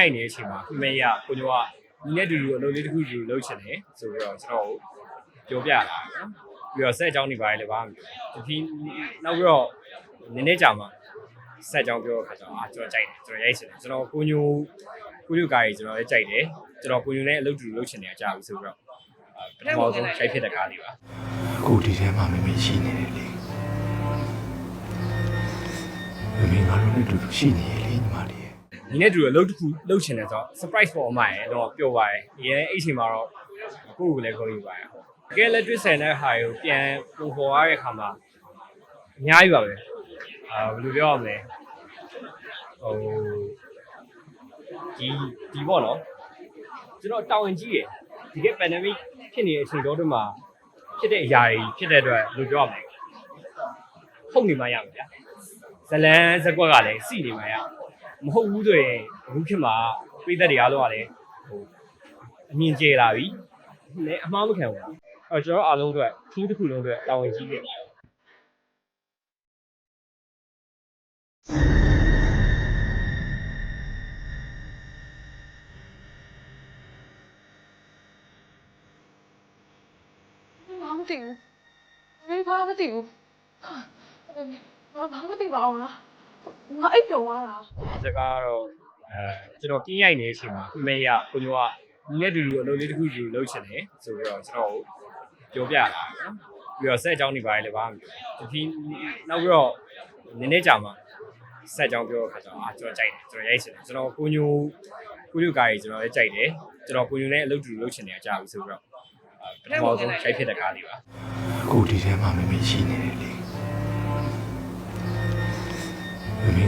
ရိုက်နေတဲ့အချိန်မှာဖမေရကိုညိုကညီနဲ့တူတူအလုပ်လေးတစ်ခုတူတူလုပ်ချင်တယ်ဆိုပြီးတော့ကျွန်တော်ကိုပြောပြလာတယ်နော်ပြီးတော့ဆက်အကြောင်းတွေပါတယ်လည်းဘာမှမပြောဒီနောက်ပြီးတော့နည်းနည်းကြာမှဆက်အကြောင်းပြောတဲ့ခါကျတော့အာကျွန်တော်ကြိုက်တယ်ကျွန်တော်ရိုက်ချင်တယ်ကျွန်တော်ကိုညိုကိုညိုကားကြီးကျွန်တော်လည်းကြိုက်တယ်ကျွန်တော်ကိုညိုနဲ့အလုပ်တူတူလုပ်ချင်တယ်အကြဘူးဆိုပြီးတော့အာပထမဆုံးရိုက်ဖြစ်တဲ့ကားလေးပါအခုဒီထဲမှာမမေရှိနေတယ်လေမမေငါတို့နဲ့တူတူရှိနေရလေ ညီမလေးရဲ့ညီနဲ့တူအလုပ်တစ်ခုလုပ်ချင်တယ်ဆိုတော့ surprise ပေါ်အမရဲ့တော့ပျော်ပါတယ်။ရဲအဲ့ချိန်မှာတော့ကိုယ့်ကိုယ်လည်းခေါ်ယူပါတယ်။တကယ်လက်တွေ့ဆန်တဲ့ဟာကိုပြန်ပုံဖော်ရတဲ့အခါမှာအများကြီးပါပဲ။အာဘယ်လိုပြောရမလဲ။ဟိုဒီဒီပေါ့နော်။ကျွန်တော်တာဝန်ကြီးရယ်ဒီက pandemic ဖြစ်နေတဲ့အချိန်တော့တည်းမှာဖြစ်တဲ့အရာတွေဖြစ်တဲ့အတွက်ဘယ်လိုပြောရမလဲ။ဟုတ်နေမှရမယ်ဗျာ။ဇလန်းဇက်ကွက်ကလည်းစီနေမှရမ ဟုတ်ဘူးဆိုရင်အခုခေတ်မှာပြည်သက်တွေအားလုံးကလည်းဟိုအမြင်ကျလာပြီ။လည်းအမှားမခံဘူး။အဲကျွန်တော်အားလုံးအတွက်ထူးတစ်ခုလုံးအတွက်တာဝန်ကြီးခဲ့ပါတယ်ဘာမသိဘူးမေးဘာမသိဘူးဘာဘာမသိပါဘူးလား ငါအိပ်ပျော်သွားတာ။ဒီစကားကတော့အဲကျွန်တော်ပြင်းရိုက်နေတဲ့အချိန်မှာအမေရကိုညိုကညီနဲ့တူတူအလုပ်လေးတစ်ခုတူလုပ်ချင်တယ်ဆိုပြီးတော့ကျွန်တော်ကိုပြောပြလာတယ်နော်။ပြီးတော့ဆက်အကြောင်းတွေပါတယ်လည်းဘာမှမပြော။ဒီနောက်ပြီးတော့နည်းနည်းကြာမှဆက်အကြောင်းပြောတဲ့ခါကျတော့အာကျွန်တော်ကြိုက်တယ်ကျွန်တော်ရိုက်ချင်တယ်ကျွန်တော်ကိုညိုကိုညိုကားကြီးကျွန်တော်လည်းကြိုက်တယ်ကျွန်တော်ကိုညိုနဲ့အလုပ်တူလုပ်ချင်တယ်အကြဘူးဆိုပြီးတော့ပထမဆုံးရိုက်ဖြစ်တဲ့ကားလေးပါအခုဒီထဲမှာမမေရှိနေတယ်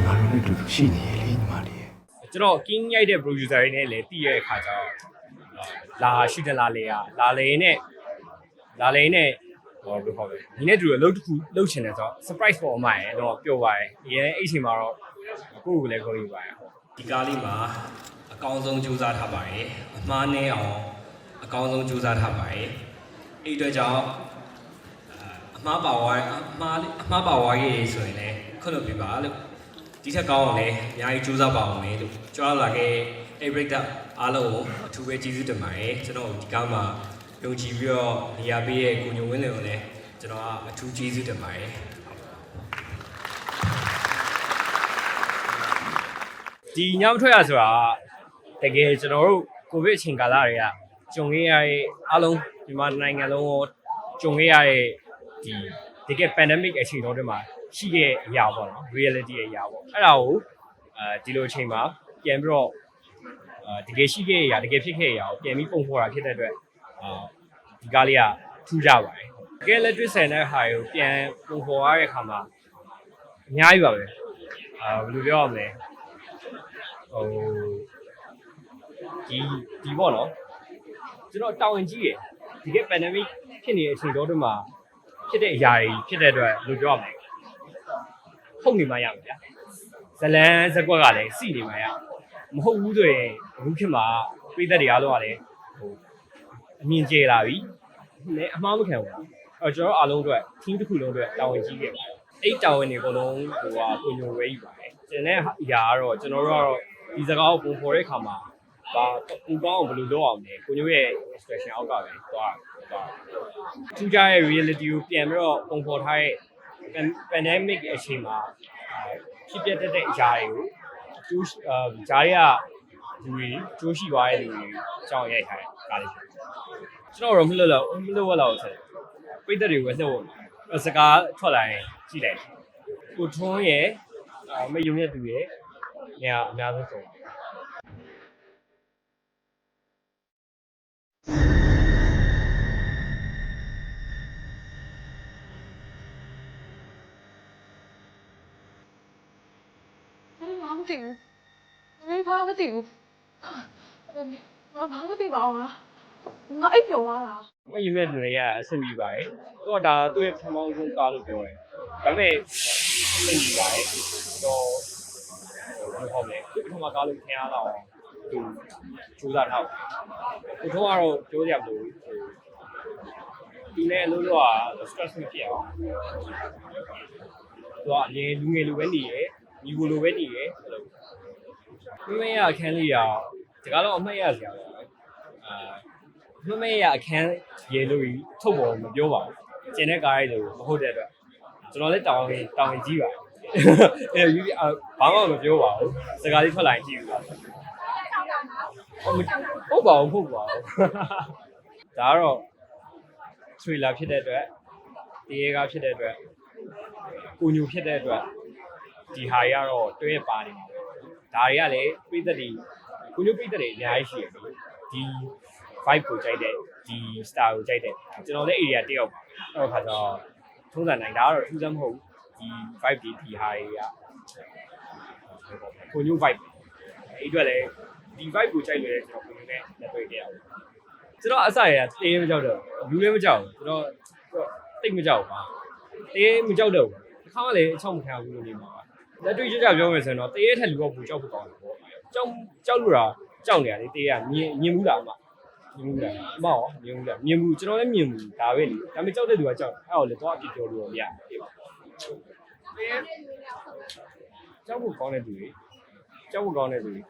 လေမမေငါတို့နဲ့တူတူရှိနေရလေညီမလေးရဲ့ကျွန်တော် king ရိုက်တဲ့ producer တွေနဲ့လည်းတည်ရတဲ့အခါကျတော့လာရှိတယ်လာလေရလာလေနဲ့လာလေနဲ့ဟောဘယ်လိုခေါ်လဲဒီနေ့တူအလုပ်တစ်ခုလုပ်ချင်တယ်ဆိုတော့ surprise ပေါ်အမှရတော့ပျော်ပါတယ်ဒီရဲ့အဲ့ချိန်မှာတော့ကိုယ့်ကိုယ်လည်းခေါ်ယူပါတယ်ဒီကားလေးမှာအကောင်းဆုံးကြိုးစားထားပါတယ်အမှားနဲ့အောင်အကောင်းဆုံးကြိုးစားထားပါတယ်အဲ့အတွက်ကြောင့်အမှားပါဝါအမှားအမှားပါဝါရေးဆိုရင်လည်းခွင့်လွှတ်ပေးပါလို့ ဒီထက်ကောင်းအောင်လည်းအများကြီးကြိုးစားပါအောင်လေလို့ကြွားလာခဲ့အဲ့ break up အားလုံးကိုအထူးပဲကျေးဇူးတင်ပါတယ်ကျွန်တော်ဒီကားမှာယုံကြည်ပြီးတော့နေရာပေးရဲ့ကိုညိုဝင်းလင်ကိုလည်းကျွန်တော်ကအထူးကျေးဇူးတင်ပါတယ်ဒီညမထွက်ရဆိုတာတကယ်ကျွန်တော်တို့ကိုဗစ်အချိန်ကာလတွေကကြုံခဲ့ရတဲ့အားလုံးမြန်မာနိုင်ငံလုံးကိုကြုံခဲ့ရတဲ့ဒီတကယ် pandemic အချိန်တော်တွေမှာ ရှိတဲ့အရာပေါ့နော် reality အရာပေါ့အဲ့ဒါကိုအဲဒီလိုအချိန်မှာပြန်ပြီးတော့အာတကယ်ရှိခဲ့တဲ့အရာတကယ်ဖြစ်ခဲ့တဲ့အရာကိုပြန်ပြီးပုံဖော်တာဖြစ်တဲ့အတွက်အာဒီကားလေးကထူးကြပါတယ်တကယ်လက်တွေ့ဆန်တဲ့ဟာကိုပြန်ပုံဖော်ရတဲ့အခါမှာအများကြီးပါပဲအာဘယ်လိုပြောရမလဲဟိုဒီဒီပေါ့နော်ကျွန်တော်တာဝန်ကြီးရယ်ဒီက pandemic ဖြစ်နေတဲ့အချိန်တော့တည်းမှာဖြစ်တဲ့အရာတွေဖြစ်တဲ့အတွက်ဘယ်လိုပြောရမလဲ ဟုတ်နေမှရမယ်ဗျာဇလန်းဇက်ကွက်ကလည်းစီနေမှရမဟုတ်ဘူးဆိုရင်အခုခေတ်မှာပြည်သက်တွေအားလုံးကလည်းဟိုအမြင်ကျလာပြီလည်းအမှားမခံဘူးအဲတော့ကျွန်တော်အားလုံးအတွက် team တစ်ခုလုံးအတွက်တာဝန်ကြီးခဲ့ပါတယ်အဲ့တာဝန်တွေအကုန်လုံးဟိုကကိုညိုဝဲယူပါတယ်ကျန်တဲ့အရာကတော့ကျွန်တော်တို့ကတော့ဒီစကားကိုပုံဖော်တဲ့အခါမှာဒါပူကောင်းအောင်ဘယ်လိုလုပ်အောင်လဲကိုညိုရဲ့ instruction အောက်ကပဲသွားသွားထူးခြားရဲ့ reality ကိုပြန်ပြီးတော့ပုံဖော်ထားတဲ့ pan- pandemic အချိန်မှာအာဖြစ်ပျက်တတ်တဲ့အရာတွေကိုအကျိုးရှိအာဂျားတွေကလူတွေအကျိုးရှိသွားတဲ့လူတွေအကြောင်းရိုက်ထားတဲ့ကားလေးဖြစ်ကျွန်တော်တော့မလွတ်တော့မလွတ်ဝက်တော့ဆက်ပိတ်သက်တွေကိုပဲလှုပ်အောင်စကားထွက်လာရင်ကြည့်လိုက်ကိုထွန်းရဲ့အာမယုံရဲ့သူရဲ့နေရာအများဆုံးဆုံး မသိဘူးမေးဘာမသိဘူးဘာဘာမသိပါဘူးလားငါအိပ်ပျော်သွားတာမယုံရဲ့သူတွေကအဆင်ပြေပါတယ်သူကဒါသူ့ရဲ့ပထမဆုံးကားလို့ပြောတယ်ဒါပေမဲ့အဆင်ပြေပါတယ်တော့ဟိုဘာလဲသူပထမကားလို့ခင်ရတော့သူစူးစမ်းထားကိုထုံးကတော့ပြောရမလို့ဒီနဲ့လို့တော့ stress မဖြစ်အောင်သူကအရင်လူငယ်လိုပဲနေရယ် ညီကိုလိုပဲနေရယ်အဲ့လိုမမေရအခန်းလေးရောဒီကတော့အမှတ်ရစရာပဲအာမမေရအခန်းရေလို့ထုတ်ပေါ်မပြောပါဘူးကျင်တဲ့ကားလေးလို့မဟုတ်တဲ့အတွက်ကျွန်တော်လည်းတောင်းရင်တောင်းရင်ကြီးပါအဲယူဘာမှမပြောပါဘူးစကားလေးထွက်လာရင်ကြည့်ပါဟုတ်ပါဘူးဟုတ်ပါဘူးဒါကတော့ထရီလာဖြစ်တဲ့အတွက်တေးရဲကားဖြစ်တဲ့အတွက်ကိုညူဖြစ်တဲ့အတွက် ဒီဟာကြီးကတော့တွဲပါနေမှာပဲဒါတွေကလည်းပြိသက်တွေကိုညူပြိသက်တွေအများကြီးရှိတယ်ဒီ vibe ကိုကြိုက်တဲ့ဒီ style ကိုကြိုက်တဲ့ကျွန်တော်လည်း area တယောက်ပါအဲ့တော့ခါကျတော့ထုံးစံနိုင်ဒါကတော့ထူးဆန်းမဟုတ်ဒီ vibe ဒီဒီဟာတွေကကိုညူ vibe အဲ့အတွက်လည်းဒီ vibe ကိုကြိုက်လို့လည်းကျွန်တော်ကိုညူနဲ့လက်တွေ့ခဲ့ရအောင်ကျွန်တော်အစရရတေးမကြောက်တော့ဘူးလည်းမကြောက်ဘူးကျွန်တော်တိတ်မကြောက်ပါတေးမကြောက်တော့ဘူးတစ်ခါမှလည်းအချောက်မခံဘူးလို့နေမှာပါ လက်တွေ့ကြကြပြောမယ်ဆိုရင်တော့တေးရဲ့ထက်လူတော့ဘူးကြောက်ဖို့ကောင်းတယ်ပေါ့ကြောက်ကြောက်လို့တာကြောက်နေရတယ်တေးကမြင်မြင်ဘူးလားအမမြင်ဘူးလားအမရောမြင်ဘူးလားမြင်ဘူးကျွန်တော်လည်းမြင်ဘူးဒါပဲလေဒါပေမဲ့ကြောက်တဲ့သူကကြောက်အဲ့တော့လေတော့အပြစ်ပြောလို့တော့မရဘူးကြောက်ဖို့ကောင်းတဲ့သူတွေကြောက်ဖို့ကောင်းတဲ့သူတွေ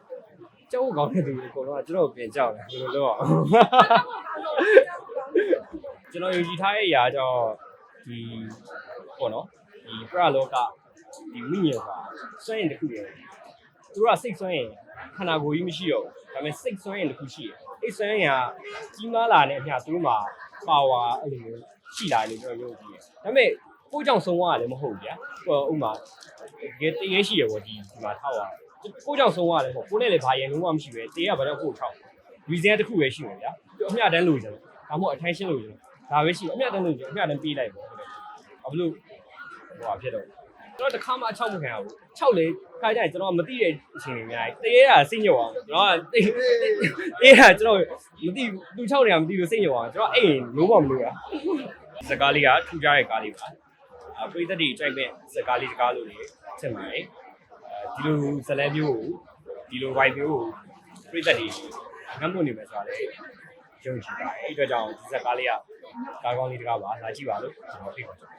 ကြောက်ဖို့ကောင်းတဲ့သူတွေအကုန်လုံးကကျွန်တော်ကိုပြင်ကြောက်တယ်ဘယ်လိုလုပ်အောင်ကျွန်တော်ယုံကြည်ထားတဲ့အရာကြောင့်ဒီပေါ့နော်ဒီပရလောက ဒီဝိညာဉ်ကစွန့်ရင်တစ်ခုတည်းသူတို့ကစိတ်စွန့်ရင်ခန္ဓာကိုယ်ကြီးမရှိတော့ဘူးဒါပေမဲ့စိတ်စွန့်ရင်တစ်ခုရှိတယ်အိတ်စွန့်ရင်ကကြီးမားလာတဲ့အမျှသူတို့မှာပါဝါအဲ့လိုမျိုးရှိလာတယ်လို့ကျွန်တော်ယုံကြည်တယ်ဒါပေမဲ့ကိုယ်ကြောင့်ဆုံးသွားရတယ်မဟုတ်ဘူးဗျာဟိုဥမာတကယ်တရေရှိရပေါ့ဒီဒီမှာထောက်ရကိုယ်ကြောင့်ဆုံးသွားတယ်ပေါ့ကိုယ်နဲ့လည်းဘာရင်လုံးဝမရှိပဲတေးကဘာကြောင့်ကိုယ်ထောက် reason တစ်ခုပဲရှိမှာဗျာသူအမျှတန်းလို့ကျတယ်ဒါမှမဟုတ် attention လို့ကျတယ်ဒါပဲရှိအမျှတန်းလို့ကျအမျှတန်းပေးလိုက်ပေါ့ဟုတ်တယ်ဘာလို့ဟိုဟာဖြစ်တော့ ကျွန်တော်တစ်ခါမှအချောက်မခံရဘူး6လေခါကြရင်ကျွန်တော်မသိတဲ့အချိန်တွေအများကြီးတရေကစိတ်ညစ်အောင်ကျွန်တော်ကတေးတေးကကျွန်တော်မသိသူ6နေရမသိလို့စိတ်ညစ်အောင်ကျွန်တော်အဲ့ရင်လုံးဝမလို့ရစကားလေးကထူကြတဲ့ကားလေးပါအပရိသတ်တွေကြိုက်မဲ့စကားလေးစကားလို့လေချက်မှာလေဒီလိုဇလဲမျိုးကိုဒီလို vibe မျိုးကိုပရိသတ်တွေငတ်လို့နေမယ်ဆိုတာလေယုံကြည်ပါတယ်အဲ့အတွက်ကြောင့်ဒီဇက်ကားလေးကကားကောင်းလေးတကားပါလာကြည့်ပါလို့ကျွန်တော်ဖိတ်ပါတယ်